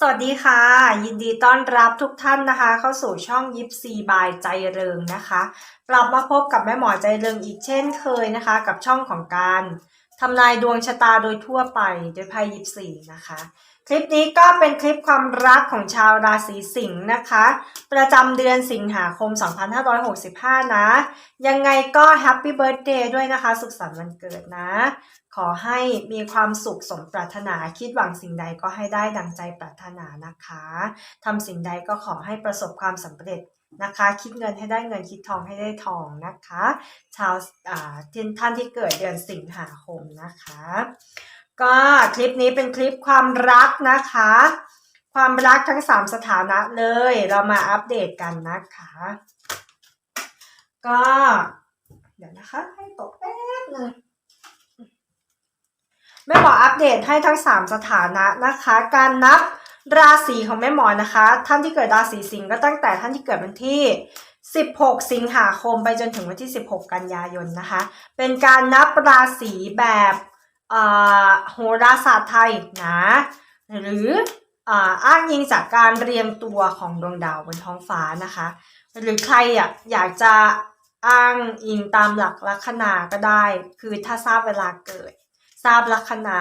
สวัสดีค่ะ ยินดีต้อนรับทุกท่านนะคะ เข้าสู่ช่องยิปซีบายใจเริงนะคะกลับมาพบกับแม่หมอใจเริงอีกเช่นเคยนะคะ กับช่องของการทำนายดวงชะตาโดยทั่วไปโดยไพ่ยิปซีนะคะ คลิปนี้ก็เป็นคลิปความรักของชาวราศีสิงห์นะคะ ประจำเดือนสิงหาคม 2565 นะ ยังไงก็แฮปปี้เบิร์ a เดย์ด้วยนะคะ สุขสันต์วันเกิดนะ ขอให้มีความสุขสมปรารถนาคิดหวังสิ่งใดก็ให้ได้ดังใจปรารถนานะคะทำสิ่งใดก็ขอให้ประสบความสำเร็จนะคะ คิดเงินให้ได้เงินคิดทองให้ได้ทองนะคะ ชาวท่านที่เกิดเดือนสิงหาคมนะคะ ก็คลิปนี้เป็นคลิปความรักนะคะ ความรักทั้ง 3 สถานะเลย เรามาอัปเดตกันนะคะ ก็ เดี๋ยวนะคะ ให้ตกแป๊บนึง แม่หมออัปเดตให้ทั้ง 3 สถานะนะคะ การนับราศีของแม่หมอนะคะ ท่านที่เกิดราศีสิงห์ก็ตั้งแต่ท่านที่เกิดวันที่ 16 สิงหาคมไปจนถึงวันที่ 16 กันยายนนะคะ เป็นการนับราศีแบบโหราศาสตร์ไทยนะหรืออ้างอิงจากการเรียงตัวของดวงดาวบนท้องฟ้านะคะ หรือใครอะอยากจะอ้างอิงตามหลักลัคนาก็ได้ คือถ้าทราบเวลาเกิด ทราบลัคนา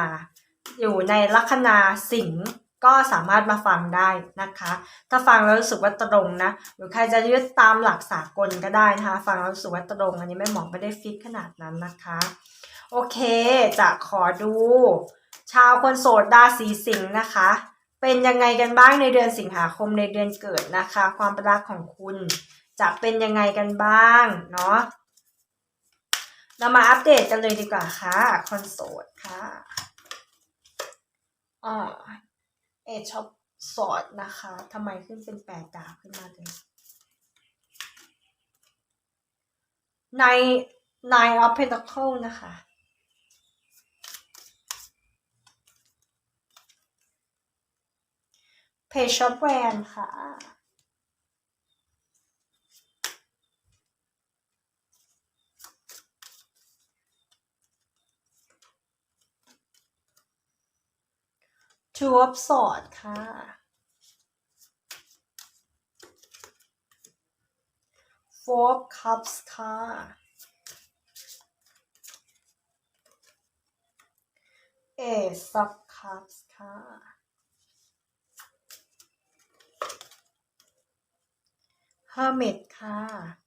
อยู่ในลัคนาสิงห์ก็สามารถมาฟังได้นะคะ ถ้าฟังแล้วรู้สึกว่าตรงนะ หรือใครจะยึดตามหลักสากลก็ได้นะคะ ฟังแล้วรู้สึกว่าตรง อันนี้แม่หมอไม่ได้ฟิกขนาดนั้นนะคะ โอเค จะขอดู ชาวคนโสดราศีสิงห์นะคะ เป็นยังไงกันบ้างในเดือนสิงหาคมในเดือนเกิดนะคะ ความรักของคุณจะเป็นยังไงกันบ้างเนาะ เรามาอัปเดตกันเลยดีกว่าค่ะคอนโสดค่ะอ่าเอชอบสอดนะคะทำไมขึ้นเป็นแปดดาวขึ้นมาเลยใน Nine of Pentacles นะคะ Page of Wands ค่ะ Two of Swords ค่ะ Four of Cups ค่ะ Ace of Cups ค่ะ Hermit ค่ะ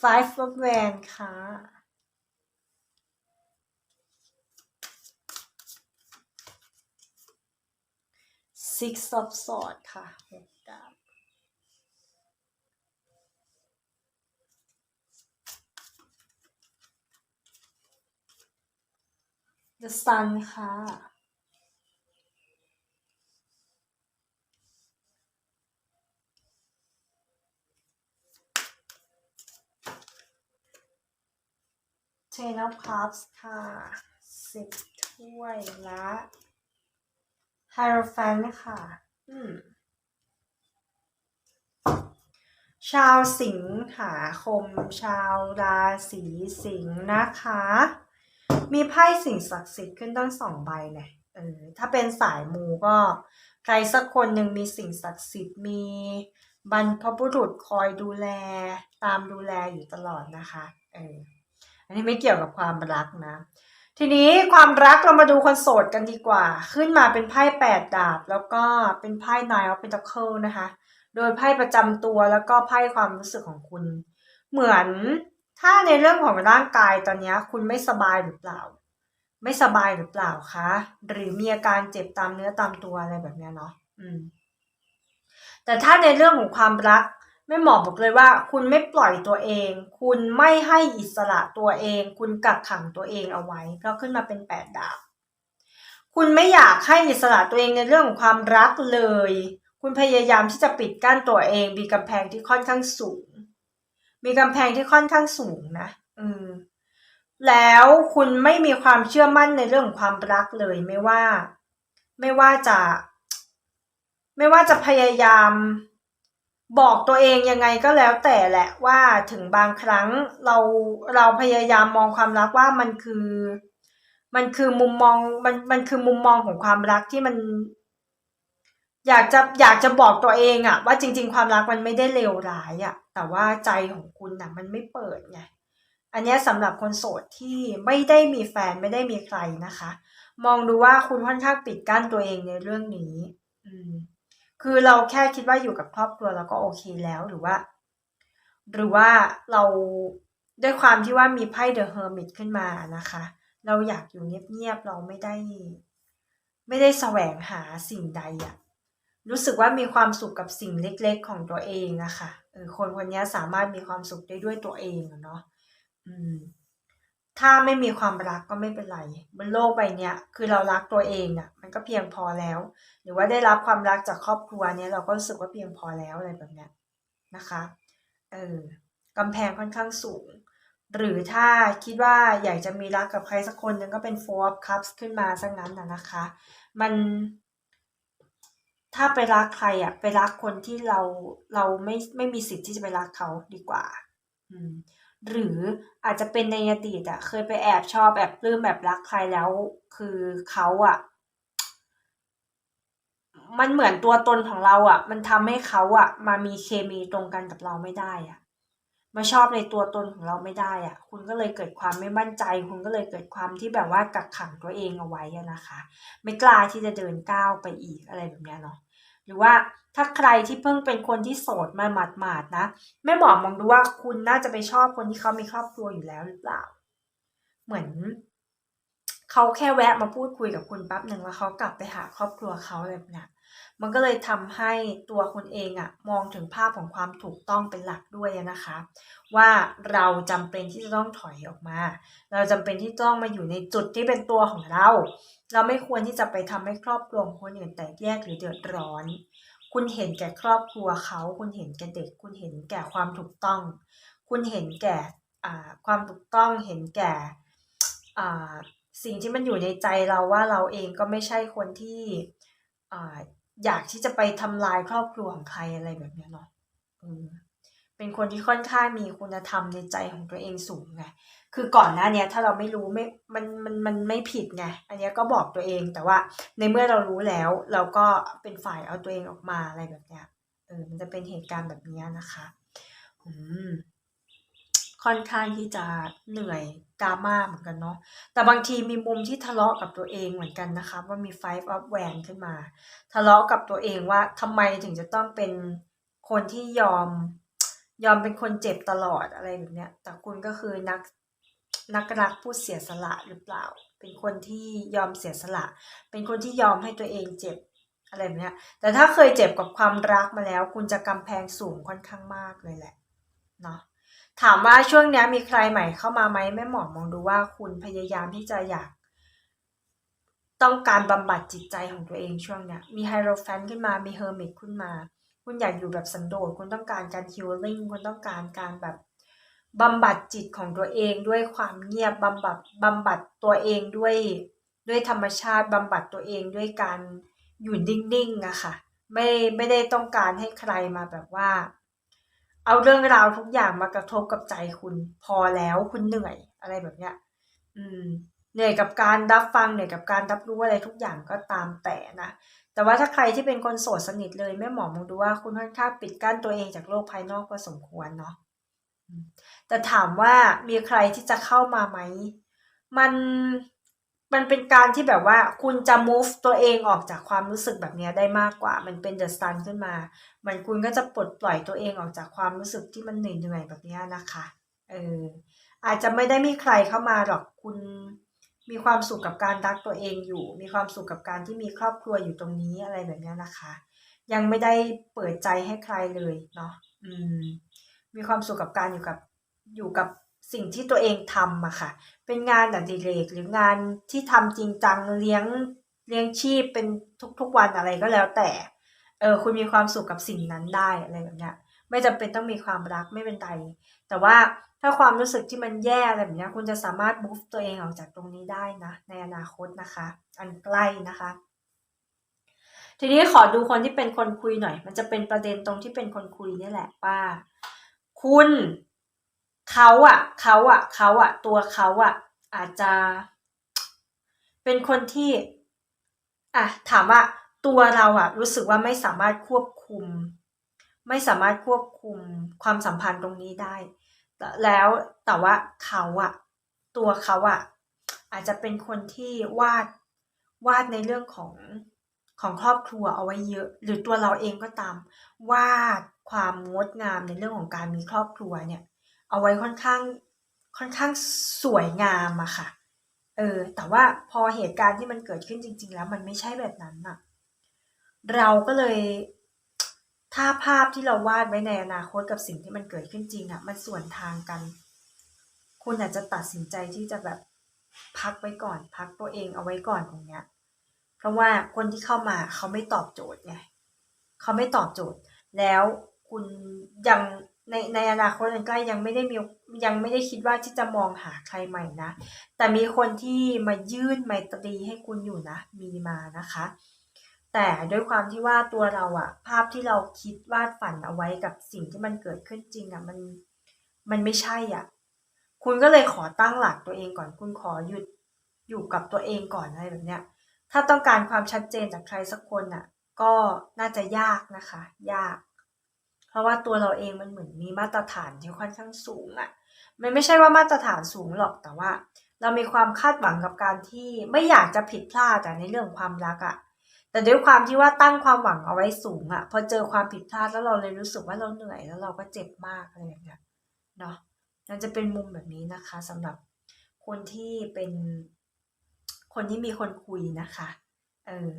five รถแวนค่ะซิกซับสอดค่ะหกดาบเดอะซันค่ะ Ten of Cups ค่ะสิบถ้วยละ Hierophant ค่ะอืมชาวสิงหาคม ชาวราศีสิงห์นะคะ มีไพ่สิ่งศักดิ์สิทธิ์ขึ้นตั้งสองใบเนี่ยเออถ้าเป็นสายมูก็ใครสักคนหนึ่งมีสิ่งศักดิ์สิทธิ์มีบรรพบุรุษคอยดูแลตามดูแลอยู่ตลอดนะคะเออ อันนี้ไม่เกี่ยวกับความรักนะ ทีนี้ความรักเรามาดูคนโสดกันดีกว่า ขึ้นมาเป็นไพ่แปดดาบ แล้วก็เป็นไพ่ Nine of Pentacles นะคะ โดยไพ่ประจำตัวแล้วก็ไพ่ความรู้สึกของคุณ เหมือนถ้าในเรื่องของร่างกายตอนนี้คุณไม่สบายหรือเปล่า ไม่สบายหรือเปล่าคะหรือมีอาการเจ็บตามเนื้อตามตัวอะไรแบบนี้เนาะอืมแต่ถ้าในเรื่องของความรัก ม่หมอบอกเลยว่า คุณไม่ปล่อยตัวเอง คุณไม่ให้อิสระตัวเอง คุณกักขังตัวเองเอาไว้เพราะขึ้นมาเป็นแปดดาบคุณไม่อยากให้อิสระตัวเองในเรื่องของความรักเลย คุณพยายามที่จะปิดกั้นตัวเอง มีกำแพงที่ค่อนข้างสูง มีกำแพงที่ค่อนข้างสูงนะ อืม แล้วคุณไม่มีความเชื่อมั่นในเรื่องของความรักเลยไม่ว่า ไม่ว่าจะ ไม่ว่าจะพยายาม บอกตัวเองยังไงก็แล้วแต่แหละว่าถึงบางครั้งเราเราพยายามมองความรักว่ามันคือ มันคือมุมมองมันมันคือมุมมองของความรักที่มัน อยากจะอยากจะบอกตัวเองอะว่าจริง ๆ ความรักมันไม่ได้เลวร้ายอะแต่ว่าใจของคุณอะมันไม่เปิดไงอันนี้สำหรับคนโสดที่ไม่ได้มีแฟนไม่ได้มีใครนะคะ มองดูว่าคุณค่อนข้างปิดกั้นตัวเองในเรื่องนี้ อืม คือเราแค่คิดว่าอยู่กับครอบครัวเราก็โอเคแล้วหรือว่า หรือว่าเราด้วยความที่ว่ามีไพ่เดอะเฮอร์มิตขึ้นมานะคะ เราอยากอยู่เงียบๆเราไม่ได้ ไม่ได้แสวงหาสิ่งใดอะรู้สึกว่ามีความสุขกับสิ่งเล็ก ๆ ของตัวเองอะค่ะเออคนคนนี้สามารถมีความสุขได้ด้วยตัวเองเนาะอืม ถ้าไม่มีความรักก็ไม่เป็นไรบนโลกใบนี้คือเรารักตัวเองอะมันก็เพียงพอแล้ว หรือว่าได้รับความรักจากครอบครัวเนี้ยเราก็รู้สึกว่าเพียงพอแล้วอะไรแบบเนี้ยนะคะเออกำแพงค่อนข้างสูง หรือถ้าคิดว่าอยากจะมีรักกับใครสักคนนึงก็เป็น four of cups ขึ้นมาซะงั้นนะนะคะ มันถ้าไปรักใครอะไปรักคนที่เราเราไม่ไม่มีสิทธิ์ที่จะไปรักเขาดีกว่า อืม หรืออาจจะเป็นในอดีตอะเคยไปแอบชอบแอบปลื้มแบบรักใครแล้ว คือเขาอะมันเหมือนตัวตนของเราอะมันทำให้เขาอะมามีเคมีตรงกันกับเราไม่ได้อะมาชอบในตัวตนของเราไม่ได้อะคุณก็เลยเกิดความไม่มั่นใจ คุณก็เลยเกิดความที่แบบว่ากักขังตัวเองเอาไว้นะคะ ไม่กล้าที่จะเดินก้าวไปอีกอะไรแบบนี้เนาะหรือว่า ถ้าใครที่เพิ่งเป็นคนที่โสดมาหมาดๆนะแม่หมอมองดูว่าคุณน่าจะไปชอบคนที่เขามีครอบครัวอยู่แล้วหรือเปล่า เหมือนเขาแค่แวะมาพูดคุยกับคุณแป๊บหนึ่งแล้วเขากลับไปหาครอบครัวเขาอะไรแบบเนี้ยมันก็เลยทำให้ตัวคุณเองอะมองถึงภาพของความถูกต้องเป็นหลักด้วยนะคะ ว่าเราจำเป็นที่จะต้องถอยออกมา เราจำเป็นที่ต้องมาอยู่ในจุดที่เป็นตัวของเรา เราไม่ควรที่จะไปทำให้ครอบครัวคนอื่นแตกแยกหรือเดือดร้อน คุณเห็นแก่ครอบครัวเขา คุณเห็นแก่เด็ก คุณเห็นแก่ความถูกต้อง คุณเห็นแก่ความถูกต้องเห็นแก่สิ่งที่มันอยู่ในใจเราว่าเราเองก็ไม่ใช่คนที่อยากที่จะไปทำลายครอบครัวของใครอะไรแบบนี้เนาะเป็นคนที่ค่อนข้างมีคุณธรรมในใจของตัวเองสูงไง คือก่อนหน้านี้ถ้าเราไม่รู้ไม่มันมันมันไม่ผิดไงอันนี้ก็บอกตัวเองแต่ว่าในเมื่อเรารู้แล้ว เราก็เป็นฝ่ายเอาตัวเองออกมาอะไรแบบเนี้ยเออมันจะเป็นเหตุการณ์แบบนี้นะคะอืมค่อนข้างที่จะเหนื่อยดราม่าเหมือนกันเนาะ แต่บางทีมีมุมที่ทะเลาะกับตัวเองเหมือนกันนะคะ ว่ามี five of w a n ขึ้นมา ทะเลาะกับตัวเองว่าทำไมถึงจะต้องเป็นคนที่ยอม ยอมเป็นคนเจ็บตลอดอะไรแบบเนี้ย แต่คุณก็คือนัก นักรักผู้เสียสละหรือเปล่า เป็นคนที่ยอมเสียสละ เป็นคนที่ยอมให้ตัวเองเจ็บอะไรแบบเนี้ยแต่ถ้าเคยเจ็บกับความรักมาแล้ว คุณจะกำแพงสูงค่อนข้างมากเลยแหละเนาะถามว่าช่วงนี้มีใครใหม่เข้ามาไหมแม่หมอมองดูว่าคุณพยายามที่จะอยาก ต้องการบำบัดจิตใจของตัวเองช่วงเนี้ยมีไฮโรแฟนขึ้นมามีเฮอร์มิตขึ้นมา คุณอยากอยู่แบบสันโดษคุณต้องการการฮิลลิ่งคุณต้องการการแบบ บำบัดจิตของตัวเองด้วยความเงียบบำบัดบำบัดตัวเองด้วยด้วยธรรมชาติบำบัดตัวเองด้วยการอยู่นิ่งๆอะค่ะไม่ไม่ได้ต้องการให้ใครมาแบบว่า เอาเรื่องราวทุกอย่างมากระทบกับใจคุณพอแล้วคุณเหนื่อยอะไรแบบเนี้ย อืม เหนื่อยกับการรับฟังเหนื่อยกับการรับรู้อะไรทุกอย่างก็ตามแต่นะแต่ว่าถ้าใครที่เป็นคนโสดสนิทเลยแม่หมอมองดูว่าคุณค่อนข้างปิดกั้นตัวเองจากโลกภายนอกพอสมควรเนาะ แต่ถามว่ามีใครที่จะเข้ามาไหม มันมันเป็นการที่แบบว่าคุณจะ move ตัวเองออกจากความรู้สึกแบบนี้ได้มากกว่า มันเป็น the sun ขึ้นมา มันคุณก็จะปลดปล่อยตัวเองออกจากความรู้สึกที่มันเหนื่อยๆแบบนี้นะคะ เออ อาจจะไม่ได้มีใครเข้ามาหรอก คุณมีความสุขกับการรักตัวเองอยู่ มีความสุขกับการที่มีครอบครัวอยู่ตรงนี้อะไรแบบนี้นะคะ ยังไม่ได้เปิดใจให้ใครเลยเนาะ อืม มีความสุขกับการอยู่กับ อยู่กับสิ่งที่ตัวเองทำอะค่ะ เป็นงานอดิเรกหรืองานที่ทำจริงจังเลี้ยงเลี้ยงชีพเป็นทุกๆวันอะไรก็แล้วแต่ เออคุณมีความสุขกับสิ่งนั้นได้อะไรแบบเนี้ย ไม่จำเป็นต้องมีความรักไม่เป็นไรแต่ว่าถ้าความรู้สึกที่มันแย่อะไรแบบนี้คุณจะสามารถบูฟตัวเองออกจากตรงนี้ได้นะ ในอนาคตนะคะ อันใกล้นะคะ ทีนี้ขอดูคนที่เป็นคนคุยหน่อย มันจะเป็นประเด็นตรงที่เป็นคนคุยนี่แหละว่าคุณ เขาอะเขาอะเขาอะตัวเขาอะอาจจะ เป็นคนที่อะถามว่าตัวเราอะรู้สึกว่าไม่สามารถควบคุม ไม่สามารถควบคุมความสัมพันธ์ตรงนี้ได้ แล้วแต่ว่าเขาอะตัวเขาอะอาจจะเป็นคนที่วาดวาดในเรื่องของของครอบครัวเอาไว้เยอะ หรือตัวเราเองก็ตาม วาดความงดงามในเรื่องของการมีครอบครัวเนี่ย เอาไว้ค่อนข้างค่อนข้างสวยงามอะค่ะ เออ แต่ว่าพอเหตุการณ์ที่มันเกิดขึ้นจริง ๆ แล้วมันไม่ใช่แบบนั้นอะเราก็เลยถ้าภาพที่เราวาดไว้ในอนาคตกับสิ่งที่มันเกิดขึ้นจริงอะมันส่วนทางกัน คุณอาจจะตัดสินใจที่จะแบบพักไว้ก่อน พักตัวเองเอาไว้ก่อนตรงเนี้ย เพราะว่าคนที่เข้ามาเขาไม่ตอบโจทย์ไงเขาไม่ตอบโจทย์ แล้วคุณยัง ในในอนาคตอันใกล้ยังไม่ได้มียังไม่ได้คิดว่าที่จะมองหาใครใหม่นะ แต่มีคนที่มายื่นไมตรีให้คุณอยู่นะ มีมานะคะ แต่ด้วยความที่ว่าตัวเราอะภาพที่เราคิดวาดฝันเอาไว้กับสิ่งที่มันเกิดขึ้นจริงอะมันมันไม่ใช่อะคุณก็เลยขอตั้งหลักตัวเองก่อน คุณขอหยุดอยู่กับตัวเองก่อนอะไรแบบเนี้ย ถ้าต้องการความชัดเจนจากใครสักคนอะก็น่าจะยากนะคะ ยาก เพราะว่าตัวเราเองมันเหมือนมีมาตรฐานที่ค่อนข้างสูงอะ มันไม่ใช่ว่ามาตรฐานสูงหรอกแต่ว่า เรามีความคาดหวังกับการที่ไม่อยากจะผิดพลาดแต่ในเรื่องความรักอะ แต่ด้วยความที่ว่าตั้งความหวังเอาไว้สูงอะ พอเจอความผิดพลาดแล้วเราเลยรู้สึกว่าเราเหนื่อยแล้วเราก็เจ็บมากอะไรอย่างเงี้ยเนาะนั่นจะเป็นมุมแบบนี้นะคะสำหรับคนที่เป็นคนที่มีคนคุยนะคะ เออ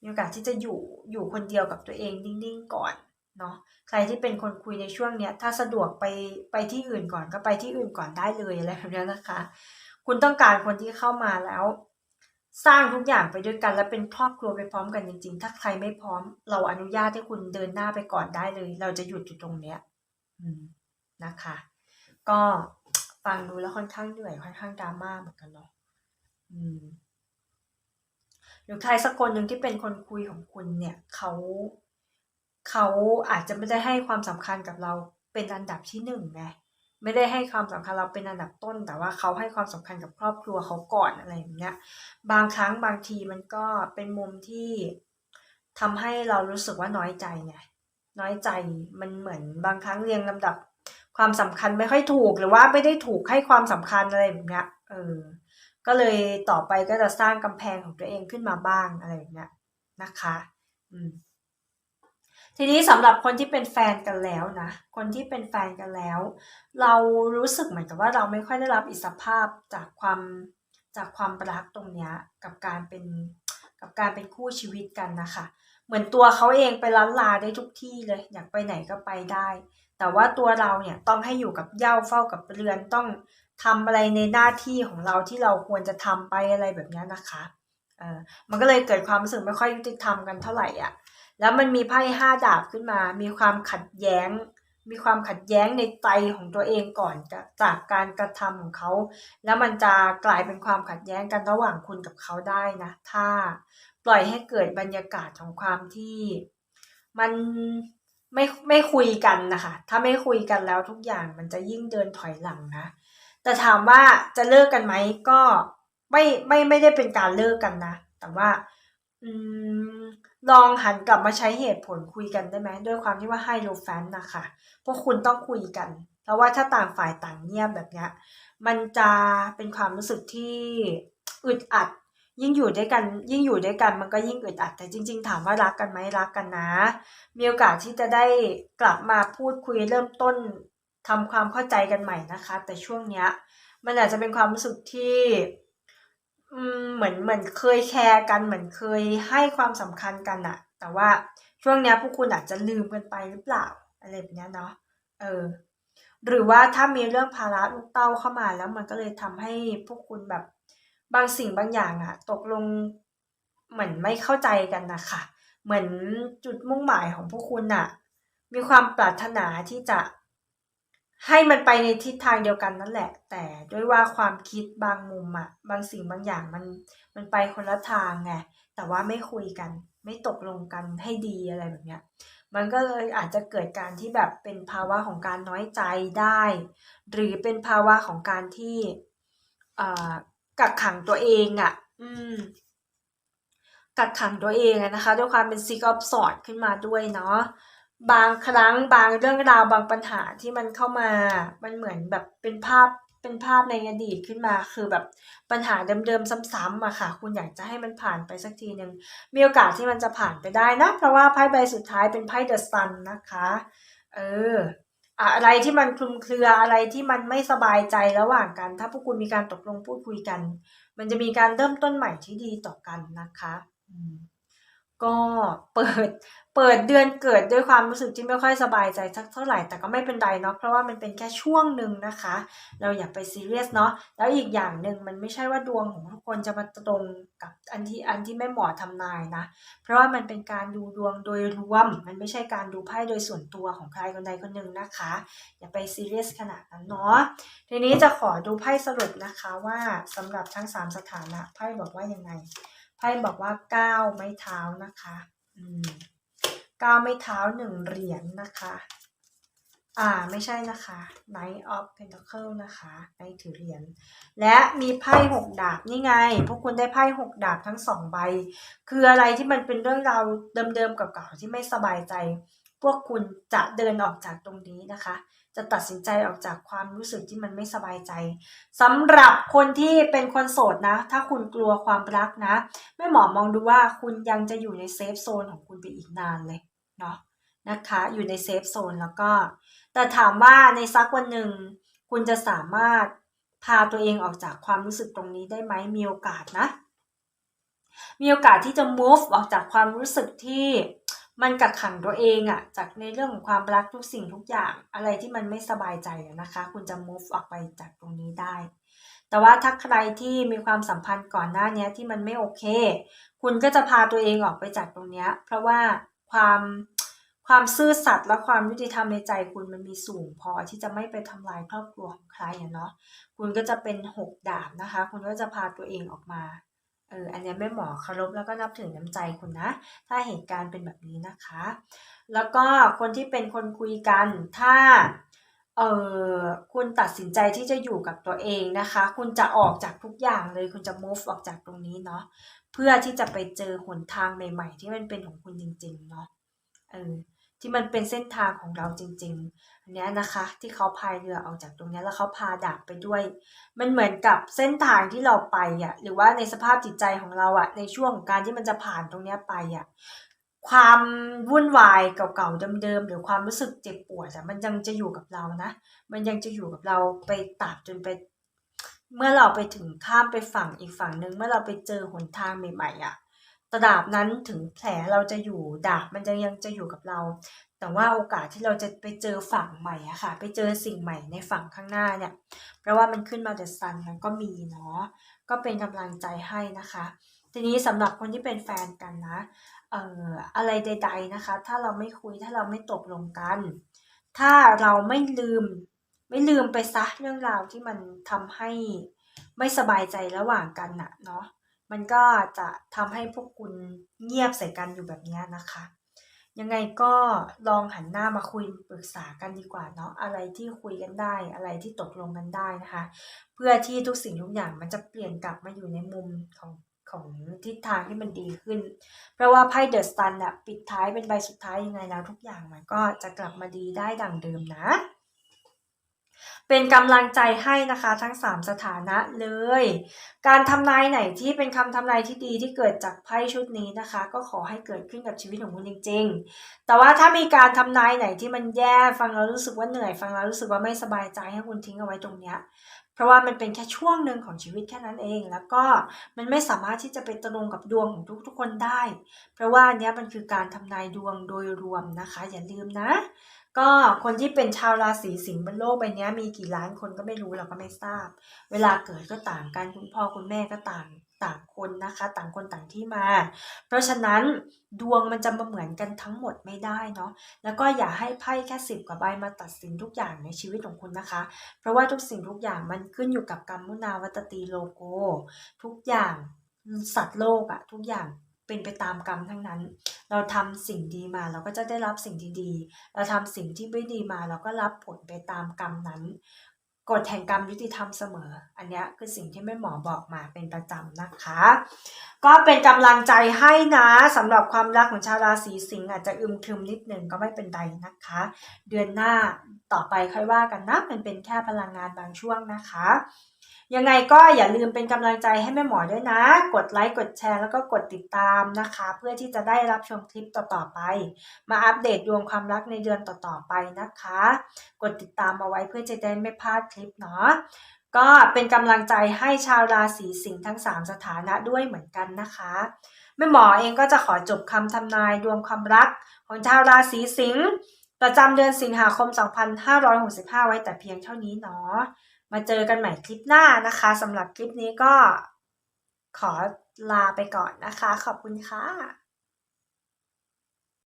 มีโอกาสที่จะอยู่อยู่คนเดียวกับตัวเองนิ่งๆก่อน เนาะใครที่เป็นคนคุยในช่วงเนี้ย ถ้าสะดวกไปไปที่อื่นก่อนก็ไปที่อื่นก่อนได้เลยอะไรแบบนี้นะคะ คุณต้องการคนที่เข้ามาแล้ว สร้างทุกอย่างไปด้วยกันและเป็นครอบครัวไปพร้อมกันจริง ๆ ถ้าใครไม่พร้อม เราอนุญาตให้คุณเดินหน้าไปก่อนได้เลย เราจะหยุดอยู่ตรงเนี้ยนะคะ ก็ฟังดูแล้วค่อนข้างเหนื่อยค่อนข้างดราม่าเหมือนกันเนาะอืมหรือใครสักคนหนึ่งที่เป็นคนคุยของคุณเนี่ยเขา เขาอาจจะไม่ได้ให้ความสำคัญกับเราเป็นอันดับที่หนึ่งไงไม่ได้ให้ความสำคัญเราเป็นอันดับต้น แต่ว่าเขาให้ความสำคัญกับครอบครัวเขาก่อนอะไรอย่างเงี้ยบางครั้งบางทีมันก็เป็นมุมที่ทำให้เรารู้สึกว่าน้อยใจไงน้อยใจมันเหมือนบางครั้งเรียงลำดับความสำคัญไม่ค่อยถูกหรือว่าไม่ได้ถูกให้ความสำคัญอะไรแบบเนี้ยเออก็เลยต่อไปก็จะสร้างกำแพงของตัวเองขึ้นมาบ้างอะไรแบบเนี้ยนะคะ อืม ทีนี้สำหรับคนที่เป็นแฟนกันแล้วนะ คนที่เป็นแฟนกันแล้ว เรารู้สึกเหมือนกับว่าเราไม่ค่อยได้รับอิสรภาพจากความจากความรักตรงเนี้ยกับการเป็นกับการเป็นคู่ชีวิตกันนะคะ เหมือนตัวเขาเองไปล้านลาได้ทุกที่เลยอยากไปไหนก็ไปได้ แต่ว่าตัวเราเนี่ยต้องให้อยู่กับเย่าเฝ้ากับเรือนต้องทำอะไรในหน้าที่ของเราที่เราควรจะทำไปอะไรแบบนี้นะคะเออมันก็เลยเกิดความรู้สึกไม่ค่อยยุติธรรมกันเท่าไหร่อะ แล้วมันมีไพ่ห้าดาบขึ้นมา มีความขัดแย้ง มีความขัดแย้งในใจของตัวเองก่อนจากการกระทำของเขา แล้วมันจะกลายเป็นความขัดแย้งกันระหว่างคุณกับเขาได้นะ ถ้าปล่อยให้เกิดบรรยากาศของความที่มันไม่ไม่คุยกันนะคะ ถ้าไม่คุยกันแล้วทุกอย่างมันจะยิ่งเดินถอยหลังนะ แต่ถามว่าจะเลิกกันไหมก็ไม่ไม่ไม่ได้เป็นการเลิกกันนะ แต่ว่า อืม ลองหันกลับมาใช้เหตุผลคุยกันได้ไหมด้วยความที่ว่าให้โลแฟนนะคะพวกคุณต้องคุยกัน เพราะว่าถ้าต่างฝ่ายต่างเงียบแบบนี้มันจะเป็นความรู้สึกที่อึดอัด ยิ่งอยู่ด้วยกันยิ่งอยู่ด้วยกันมันก็ยิ่งอึดอัด แต่จริง ๆ ถามว่ารักกันไหมรักกันนะ มีโอกาสที่จะได้กลับมาพูดคุยเริ่มต้นทำความเข้าใจกันใหม่นะคะ แต่ช่วงเนี้ยมันอาจจะเป็นความรู้สึกที่ อืมเหมือนเหมือนเคยแคร์กัน เหมือนเคยให้ความสำคัญกันอะแต่ว่าช่วงเนี้ยพวกคุณอาจจะลืมกันไปหรือเปล่าอะไรแบบนี้เนาะเออ หรือว่าถ้ามีเรื่องภาระลูกเต้าเข้ามาแล้วมันก็เลยทำให้พวกคุณแบบบางสิ่งบางอย่างอะตกลงเหมือนไม่เข้าใจกันนะคะเหมือนจุดมุ่งหมายของพวกคุณอะมีความปรารถนาที่จะ ให้มันไปในทิศทางเดียวกันนั่นแหละ แต่ด้วยว่าความคิดบางมุมอะบางสิ่งบางอย่างมันมันไปคนละทางไงแต่ว่าไม่คุยกัน ไม่ตกลงกันให้ดีอะไรแบบเนี้ยมันก็เลยอาจจะเกิดการที่แบบเป็นภาวะของการน้อยใจได้ หรือเป็นภาวะของการที่อ่ากักขังตัวเองอะ่ะ อืม กักขังตัวเองนะคะ ด้วยความเป็นซิกออฟสอดขึ้นมาด้วยเนาะ บางครั้งบางเรื่องราวบางปัญหาที่มันเข้ามา มันเหมือนแบบเป็นภาพเป็นภาพในอดีตขึ้นมา คือแบบปัญหาเดิมๆซ้ำๆอะค่ะ คุณอยากจะให้มันผ่านไปสักทีหนึ่งมีโอกาสที่มันจะผ่านไปได้นะ เพราะว่าไพ่ใบสุดท้ายเป็นไพ่เดอะซันนะคะ เอออะไรที่มันคลุมเครืออะไรที่มันไม่สบายใจระหว่างกัน ถ้าพวกคุณมีการตกลงพูดคุยกัน มันจะมีการเริ่มต้นใหม่ที่ดีต่อกันนะคะ อืม ก็เปิดเปิดเดือนเกิดด้วยความรู้สึกที่ไม่ค่อยสบายใจสักเท่าไหร่แต่ก็ไม่เป็นไรเนาะเพราะว่ามันเป็นแค่ช่วงหนึ่งนะคะ เราอย่าไปซีเรียสเนาะแล้วอีกอย่างหนึ่งมันไม่ใช่ว่าดวงของทุกคนจะมาตรงกับอันที่อันที่แม่หมอทำนายนะ เพราะว่ามันเป็นการดูดวงโดยรวม มันไม่ใช่การดูไพ่โดยส่วนตัวของใครคนใดคนหนึ่งนะคะ อย่าไปซีเรียสขนาดนั้นเนาะทีนี้จะขอดูไพ่สรุปนะคะว่าสำหรับทั้งสามสถานะไพ่บอกว่ายังไง ไพ่บอกว่าก้าวไม้เท้านะคะอืมก้าวไม้เท้าหนึ่งเหรียญนะคะ อ่าไม่ใช่นะคะ Knight of Pentacle นะคะในถือเหรียญ และมีไพ่หกดาบนี่ไง พวกคุณได้ไพ่หกดาบทั้งสองใบ คืออะไรที่มันเป็นเรื่องราวเดิมๆเก่าๆที่ไม่สบายใจ พวกคุณจะเดินออกจากตรงนี้นะคะ จะตัดสินใจออกจากความรู้สึกที่มันไม่สบายใจสำหรับคนที่เป็นคนโสดนะ ถ้าคุณกลัวความรักนะแม่หมอมองดูว่าคุณยังจะอยู่ในเซฟโซนของคุณไปอีกนานเลยเนาะนะคะอยู่ในเซฟโซนแล้วก็ แต่ถามว่าในสักวันหนึ่ง คุณจะสามารถพาตัวเองออกจากความรู้สึกตรงนี้ได้ไหมมีโอกาสนะ มีโอกาสที่จะ move ออกจากความรู้สึกที่ มันกักขังตัวเองอะจากในเรื่องของความรักทุกสิ่งทุกอย่างอะไรที่มันไม่สบายใจอะนะคะ คุณจะ move ออกไปจากตรงนี้ได้ แต่ว่าถ้าใครที่มีความสัมพันธ์ก่อนหน้านี้ที่มันไม่โอเค คุณก็จะพาตัวเองออกไปจากตรงนี้เพราะว่าความความซื่อสัตย์และความยุติธรรมในใจคุณมันมีสูงพอที่จะไม่ไปทำลายครอบครัวของใครเนาะคุณก็จะเป็นหกดาบนะคะ คุณก็จะพาตัวเองออกมา เอออันนี้แม่หมอเคารพแล้วก็นับถือน้ำใจคุณนะ ถ้าเหตุการณ์เป็นแบบนี้นะคะ แล้วก็คนที่เป็นคนคุยกันถ้าเออคุณตัดสินใจที่จะอยู่กับตัวเองนะคะ คุณจะออกจากทุกอย่างเลย คุณจะ move ออกจากตรงนี้เนาะเพื่อที่จะไปเจอหนทางใหม่ ๆ ที่มันเป็นของคุณจริง ๆ เนาะเออ ที่มันเป็นเส้นทางของเราจริงๆ อันนี้นะคะ ที่เขาพายเรือออกจากตรงนี้แล้วเขาพาดาบไปด้วย มันเหมือนกับเส้นทางที่เราไปอะหรือว่าในสภาพจิตใจของเราอะในช่วงของการที่มันจะผ่านตรงนี้ไปอะความวุ่นวายเก่าๆเดิมๆหรือความรู้สึกเจ็บปวดอะมันยังจะอยู่กับเรานะ มันยังจะอยู่กับเราไปตราบจนไป เมื่อเราไปถึงข้ามไปฝั่งอีกฝั่งหนึ่งเมื่อเราไปเจอหนทางใหม่ๆอะ ตราบนั้นถึงแผลเราจะอยู่ดาบมันจะยังจะอยู่กับเรา แต่ว่าโอกาสที่เราจะไปเจอฝั่งใหม่อะค่ะ ไปเจอสิ่งใหม่ในฝั่งข้างหน้าเนี่ย เพราะว่ามันขึ้นมาเดอะซันมันก็มีเนาะก็เป็นกำลังใจให้นะคะ ทีนี้สำหรับคนที่เป็นแฟนกันนะเอ่ออะไรใด ๆนะคะ ถ้าเราไม่คุยถ้าเราไม่ตกลงกัน ถ้าเราไม่ลืมไม่ลืมไปซะเรื่องราวที่มันทำให้ไม่สบายใจระหว่างกันนะเนาะ มันก็จะทำให้พวกคุณเงียบใส่กันอยู่แบบนี้นะคะ ยังไงก็ลองหันหน้ามาคุยปรึกษากันดีกว่าเนาะอะไรที่คุยกันได้อะไรที่ตกลงกันได้นะคะ เพื่อที่ทุกสิ่งทุกอย่างมันจะเปลี่ยนกลับมาอยู่ในมุมของของทิศทางที่มันดีขึ้น เพราะว่าไพ่เดอะสตันอะปิดท้ายเป็นใบสุดท้ายยังไงแล้วทุกอย่างมันก็จะกลับมาดีได้ดังเดิมนะ เป็นกำลังใจให้นะคะทั้ง 3 สถานะเลย การทำนายไหนที่เป็นคำทำนายที่ดีที่เกิดจากไพ่ชุดนี้นะคะ ก็ขอให้เกิดขึ้นกับชีวิตของคุณจริง ๆ แต่ว่าถ้ามีการทำนายไหนที่มันแย่ฟังแล้วรู้สึกว่าเหนื่อยฟังแล้วรู้สึกว่าไม่สบายใจให้คุณทิ้งเอาไว้ตรงเนี้ยเพราะว่ามันเป็นแค่ช่วงหนึ่งของชีวิตแค่นั้นเอง แล้วก็มันไม่สามารถที่จะไปตรงกับดวงของทุกๆคนได้ เพราะว่าอันเนี้ยมันคือการทำนายดวงโดยรวมนะคะ อย่าลืมนะ ก็คนที่เป็นชาวราศีสิงห์บนโลกใบนี้มีกี่ล้านคนก็ไม่รู้เราก็ไม่ทราบ เวลาเกิดก็ต่างกันคุณพ่อคุณแม่ก็ต่างต่างคนนะคะ ต่างคนต่างที่มา เพราะฉะนั้นดวงมันจะมาเหมือนกันทั้งหมดไม่ได้เนาะแล้วก็อย่าให้ไพ่แค่สิบกว่าใบมาตัดสินทุกอย่างในชีวิตของคุณนะคะ เพราะว่าทุกสิ่งทุกอย่างมันขึ้นอยู่กับกรรมุนาวัตตีโลโก ทุกอย่างสัตว์โลกอะทุกอย่าง เป็นไปตามกรรมทั้งนั้น เราทำสิ่งดีมาเราก็จะได้รับสิ่งดีๆ เราทำสิ่งที่ไม่ดีมาเราก็รับผลไปตามกรรมนั้น กฎแห่งกรรมยุติธรรมเสมอ อันนี้คือสิ่งที่แม่หมอบอกมาเป็นประจำนะคะ ก็เป็นกำลังใจให้นะสำหรับความรักของชาวราศีสิงห์อาจจะอึมครึมนิดหนึ่งก็ไม่เป็นไรนะคะ เดือนหน้าต่อไปค่อยว่ากันนะมันเป็นแค่พลังงานบางช่วงนะคะ ยังไงก็อย่าลืมเป็นกำลังใจให้แม่หมอด้วยนะ กดไลค์กดแชร์แล้วก็กดติดตามนะคะ เพื่อที่จะได้รับชมคลิปต่อๆไป มาอัปเดตดวงความรักในเดือนต่อๆไปนะคะ กดติดตามมาไว้เพื่อจะได้ไม่พลาดคลิปเนาะก็เป็นกำลังใจให้ชาวราศีสิงห์ทั้ง 3 สถานะด้วยเหมือนกันนะคะแม่หมอเองก็จะขอจบคำทำนายดวงความรักของชาวราศีสิงห์ประจำเดือนสิงหาคม 2565 ไว้แต่เพียงเท่านี้เนาะมาเจอกันใหม่คลิปหน้านะคะสำหรับคลิปนี้ก็ขอลาไปก่อนนะคะ ขอบคุณค่ะ